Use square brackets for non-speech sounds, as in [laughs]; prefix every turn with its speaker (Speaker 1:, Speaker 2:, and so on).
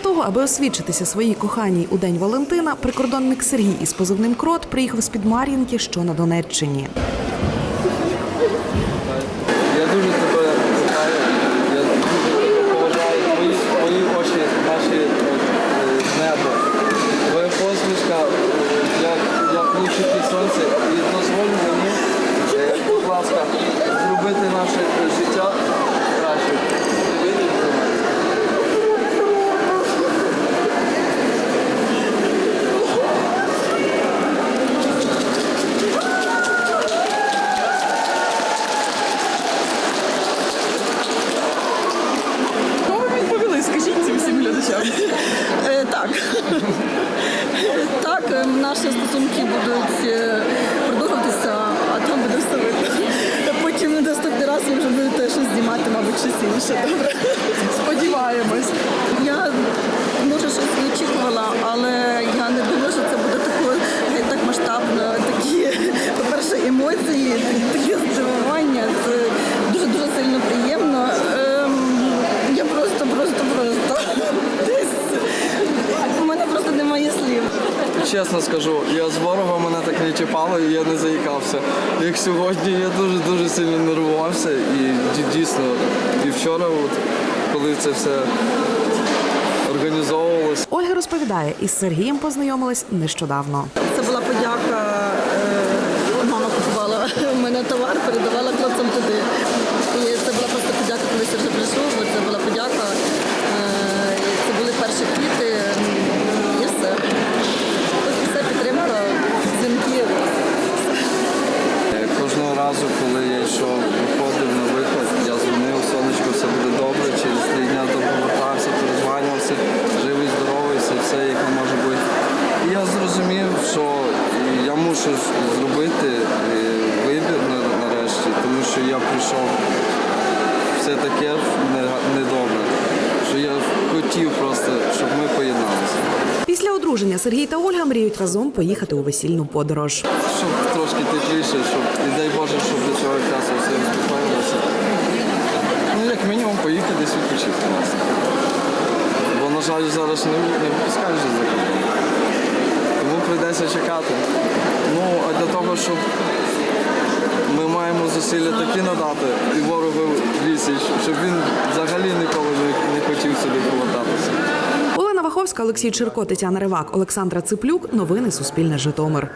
Speaker 1: того, аби освідчитися своїй коханій у день Валентина, прикордонник Сергій із позивним Крот приїхав з під Мар'їнки, що на Донеччині.
Speaker 2: Цим.
Speaker 3: Е, Так. [laughs] Так, е, наші стосунки будуть е, продовжуватися, а там буде все видно. Потім наступний раз ви вже будете щось знімати, мабуть, щось інше. Добре.
Speaker 2: Сподіваємось.
Speaker 3: Я може щось і очікувала, але я не думала, що це буде тако, так масштабно. Такі, по-перше, емоції, таке здивування. Це дуже-дуже сильно приємно. Ем, я просто, просто, просто десь. У мене просто немає слів.
Speaker 4: Чесно скажу, я з ворога мене так не чіпало і я не заїкався. Як сьогодні я дуже-дуже сильно нервувався і дійсно, і вчора, от, коли це все організовувалося,
Speaker 1: Ольга розповідає, із Сергієм познайомилась нещодавно.
Speaker 3: Це була подяка. е, Мама купувала у мене товар, передавала хлопцям туди. І це була просто подяка, коли Сергій прийшов. бо Це була подяка. Е, і Це були перші квіти. м, І все. От і все підтримка, дзвінки.
Speaker 4: Е, Кожного разу, коли я йшов, виходив на виход, я дзвонив, сонечко, все буде добре. Через три там повертався, перезванювався, живий, здоровий, все, все як не може бути. І я зрозумів, що я мушу зробити е, вибір нарешті, тому що я прийшов все таке недобре, що я хотів просто, щоб ми поєдналися.
Speaker 1: Після одруження Сергій та Ольга мріють разом поїхати у весільну подорож.
Speaker 4: Щоб трошки тепліше, щоб, і дай Боже, щоб до цього часу все успокоїлося. Ну, як мінімум, поїхати десь відпочити нас. Бо, на жаль, зараз не, не випускають вже за кордон. Тому прийдеться чекати. Ну, а для того, щоб ми маємо зусилля такі надати і ворогу відсіч, щоб він взагалі ніколи не, не хотів сюди повертатися.
Speaker 1: Олена Олексій Черко, Тетяна Ривак, Олександра Циплюк. Новини Суспільне Житомир.